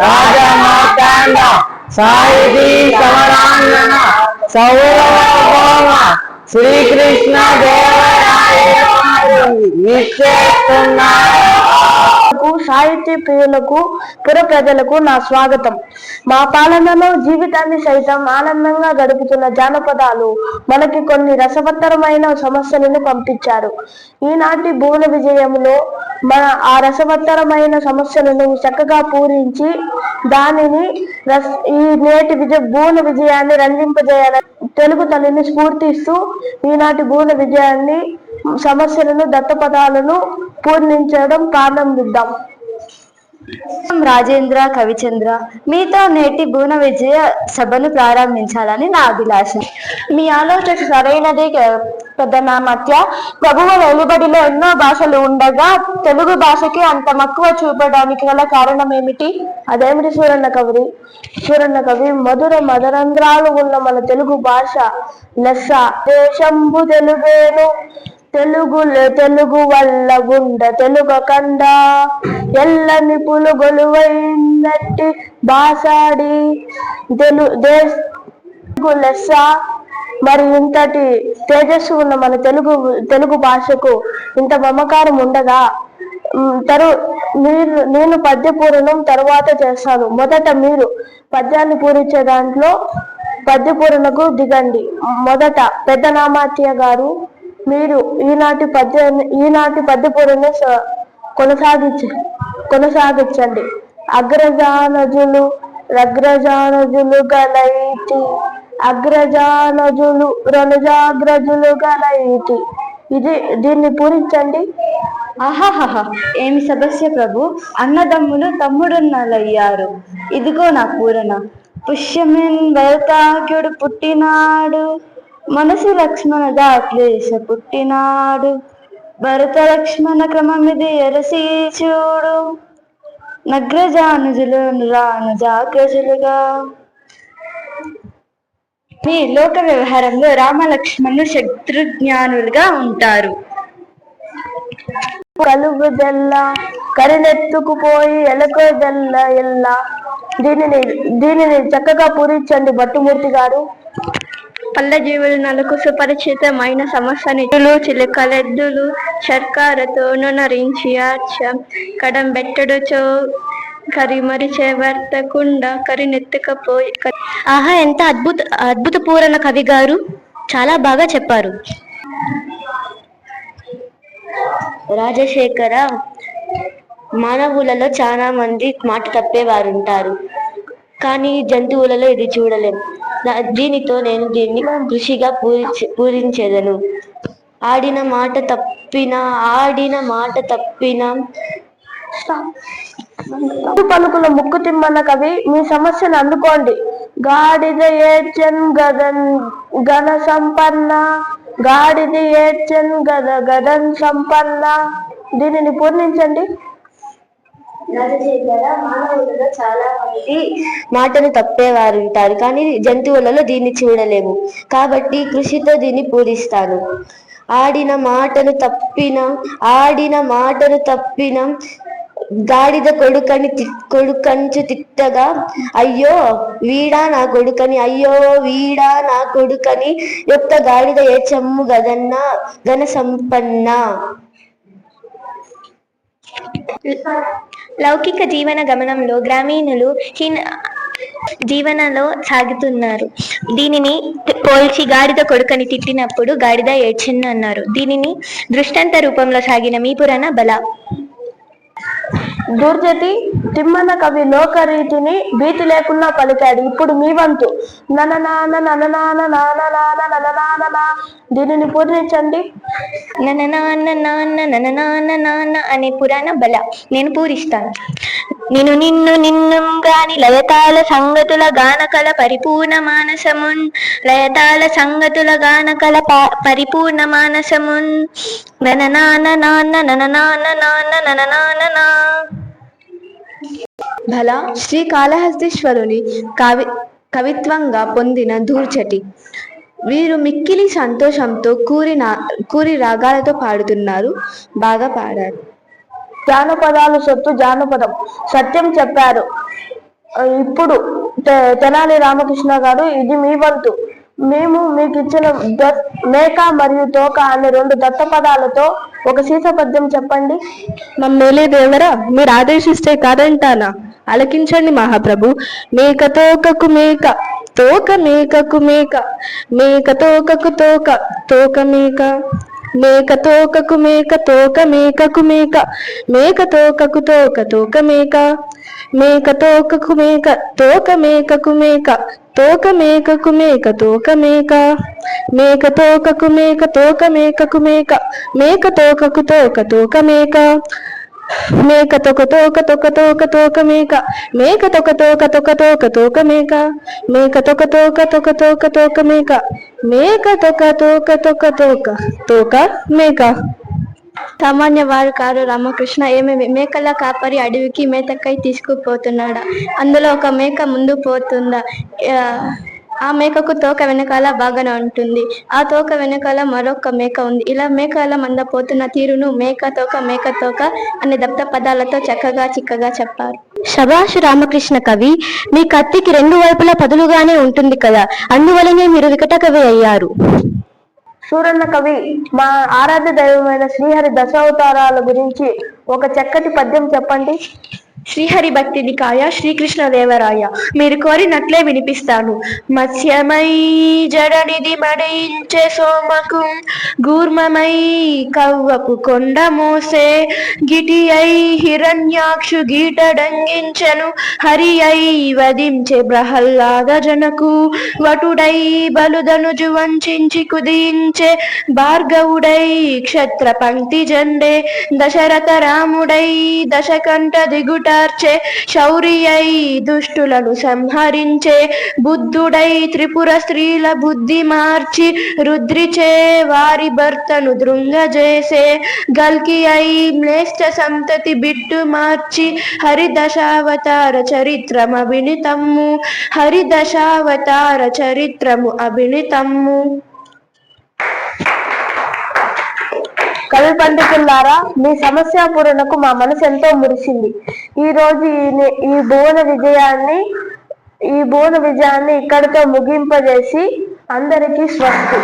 రాజమార్తాండ సాహితీ సమరాంగన సౌరభ శ్రీకృష్ణ దేవరాయ సాహిత్య ప్రియులకు పుర ప్రజలకు నా స్వాగతం. మా పాలనలో జీవితాన్ని సైతం ఆనందంగా గడుపుతున్న జానపదాలు మనకి కొన్ని రసవత్తరమైన సమస్యలను పంపించారు. ఈనాటి భువన విజయంలో మన ఆ రసవత్తరమైన సమస్యలను చక్కగా పూరించి దానిని రస్ ఈ నేటి విజయ భువన విజయాన్ని రంజింపజేయాలని తెలుగు తల్లిని స్ఫూర్తిస్తూ ఈనాటి భువన విజయాన్ని సమస్యలను దత్తపదాలను పూర్ణించడం ప్రారంభిద్దాం రాజేంద్ర కవిచంద్ర మీతో నేటి భువన విజయ సభను ప్రారంభించాలని నా అభిలాష. మీ ఆలోచన సరైనదే పెద్దనామత్య ప్రభువు వెలుబడిలో ఎన్నో భాషలు ఉండగా తెలుగు భాషకి అంత మక్కువ చూపడానికి గల కారణం ఏమిటి అదేమిటి సూరన్న కవి? సూరన్న కవి మధుర మదరంధ్రాలు ఉన్న మన తెలుగు భాష. లెస్స దేశంబు తెలుగేను. తెలుగు తెలుగు వల్ల గుండ తెలుగు కండ ఎల్లని పులుగొలువైనట్టి బాసాడి తెలు తెలుగు లెస్స మరి ఇంతటి తేజస్సు ఉన్న మన తెలుగు తెలుగు భాషకు ఇంత మమకారం ఉండగా తరు మీరు నేను పద్య పూరణం తరువాత చేస్తాను. మొదట మీరు పద్యాన్ని పూరించే దాంట్లో పద్య పూరణకు దిగండి. మొదట పెద్ద నామాత్య గారు మీరు ఈనాటి పద్య ఈనాటి పద్య పూరణ కొనసాగించ కొనసాగించండి. అగ్రజానజులు రగ్రజానజులు గలైతి అగ్రజానజులు రణజాగ్రజులు గలైతి ఇది దీన్ని పూరించండి. ఆహాహా ఏమి సదస్య ప్రభు? అన్నదమ్ములు తమ్ముడున్నలయ్యారు. ఇదిగో నా పూరణ. పుష్యమిన్ వైతాగ్యుడు పుట్టినాడు? మనసు లక్ష్మణ దాక్లేశ పుట్టినాడు. భరత లక్ష్మణ క్రమమిది ఎరసి చూడు నగ్రజానుజులు రాను జాగ్రజులుగా. మీ లోక వ్యవహారంలో రామ లక్ష్మణులు శత్రుజ్ఞానులుగా ఉంటారు. కలుగుదెల్ల కరినెత్తుకుపోయి ఎలకోదెల్ల ఎల్ల. దీనిని దీనిని చక్కగా పూరించండి భట్టుమూర్తి గారు. పల్లె జీవులు నలుకు సుపరిచితమైన సమస్య చిలుకలెద్దులు శర్కారతోను నరించి ఆర్చ కడం బెట్టడుచో కరిమరి కరి కరినెత్తుకపోయి ఆహా ఎంత అద్భుత అద్భుత పూరణ కవి గారు. చాలా బాగా చెప్పారు. రాజశేఖర మానవులలో చాలా మంది మాట తప్పేవారు ఉంటారు కానీ జంతువులలో ఇది చూడలేం. దీనితో నేను దీన్ని కృషిగా పూరి పూరించేదను. ఆడిన మాట తప్పిన ఆడిన మాట తప్పిన ముక్కు పలుకుల ముక్కు తిమ్మన కవి మీ సమస్యను అందుకోండి. గాడిద ఏడ్చన్ గదన్ గణ సంపన్న. గాడిద ఏడ్చన్ గద గదన్ సంపన్న. దీనిని పూర్ణించండి. మానవులలో చాలా మంది మాటను తప్పేవారు ఉంటారు. కానీ జంతువులలో దీన్ని చూడలేము. కాబట్టి కృషితో దీన్ని పూరిస్తాను ఆడిన మాటను తప్పిన ఆడిన మాటను తప్పిన గాడిద కొడుకని తి- కొడుకంచు తిట్టగా అయ్యో వీడా నా కొడుకని అయ్యో వీడా నా కొడుకని యొక్క గాడిద ఏ చెమ్ము గదన్నా ఘన సంపన్న లౌకిక జీవన గమనంలో గ్రామీణులు హీన జీవనలో సాగుతున్నారు. దీనిని పోల్చి గాడిద కొడుకని తిట్టినప్పుడు గాడిద ఏడ్చిందన్నారు దీనిని దృష్టాంత రూపంలో సాగిన మీ పురాణ బల. దుర్జతి తిమ్మన కవి లోకరీతిని భీతి లేకుండా పలికాడు ఇప్పుడు మీ వంతు నననాన నననాన నాననాన నననాననా దీనిని పూరించండి నన నాన్న నాన్న నన నాన్న నాన్న అనే పురాణ బల నేను పూరిస్తాను నిన్ను నిన్ను నిన్ను గాని లయతాల సంగతుల గానకల పరిపూర్ణ మానసమున్ లయతాల సంగతుల గానకల ప- పరిపూర్ణ మానసమున్ నన నాన్న నాన్న నన నాన్న నాన్న నన నాన్న నా భల శ్రీ కాళహస్తీశ్వరుని కవి కవిత్వంగా పొందిన ధూర్చటి వీరు మిక్కిలి సంతోషంతో కూరి నా కూరి రాగాలతో పాడుతున్నారు బాగా పాడారు. జానపదాలు సొత్తు జానపదం సత్యం చెప్పారు. ఇప్పుడు తె- తెనాలి రామకృష్ణ గారు ఇది మీ వంతు. మేము మీకు ఇచ్చిన మేక మరియు తోక అనే రెండు దత్త పదాలతో ఒక సీస పద్యం చెప్పండి. మమ్మేలే దేవరా మీరు ఆదేశిస్తే కాదంటానా? అలకించండి మహాప్రభు. మేక తోకకు మేక తోక మేకకు మేక మేక తోకకు తోక తోక మేక. మేక తోకకు మేక తోక మేకకు మేక మేక తోకకు తోక తోక మేక. మేక తోకకు మేక తోక మేకకు మేక తోక మేకకు మేక తోక మేక మేక తోకకు మేక తోక మేకకు మేక మేక తోకకు తోక తోక మేక మేక తొక తోక తొక తోక తోక మేక మేక తొక తోక తొక తోక తోక మేక మేక తొక తోక తొక తోక తోక మేక మేక తొక తోక తొక తోక తోక మేక సామాన్య వారు కారు రామకృష్ణ ఏమేమి మేకల కాపరి అడవికి మేతకై తీసుకుపోతున్నాడా? అందులో ఒక మేక ముందు పోతుందా? ఆ, ఆ మేకకు తోక వెనకాల బాగానే ఉంటుంది. ఆ తోక వెనకాల మరొక మేక ఉంది. ఇలా మేకల మంద పోతున్న తీరును మేక తోక మేక తోక అనే దప్త పదాలతో చక్కగా చిక్కగా చెప్పారు. శభాష్ రామకృష్ణ కవి మీ కత్తికి రెండు వైపులా పదులుగానే ఉంటుంది కదా? అందువలనే మీరు వికట కవి అయ్యారు. సూరన్న కవి మా ఆరాధ్య దైవమైన శ్రీహరి దశావతారాల గురించి ఒక చక్కటి పద్యం చెప్పండి. శ్రీహరి భక్తిని కాయ శ్రీకృష్ణదేవరాయ. మీరు కోరినట్లే వినిపిస్తాను. మత్స్యమై జడనిది మడయించే సోమకు గూర్మమై కవ్వపు కొండ మోసే గిటి అయి హిరణ్యాక్షు గీటడంగించెను హరి అయి వధించే ప్రహ్లాద జనకు వటుడై బలుదనుజు వంచించి కుదించే భార్గవుడై క్షత్ర పంక్తి జండే దశరథ రాముడై దశకంఠ దిగుట శౌరి శౌర్యై దుష్టులను సంహరించే బుద్ధుడై త్రిపుర స్త్రీల బుద్ధి మార్చి రుద్రిచే వారి భర్తను దృంగజేసే గల్కి అయి మ్లేష్ట సంతతి బిట్టు మార్చి హరిదశావతార చరిత్రము అభినితమ్ము హరిదశావతార చరిత్రము అభినితమ్ము. కవి పండితులారా మీ సమస్య పూరణకు మా మనసు ఎంతో మురిసింది. ఈ రోజు ఈ ఈ భువన విజయాన్ని ఈ భువన విజయాన్ని ఇక్కడితో ముగింపజేసి అందరికీ స్వస్తి.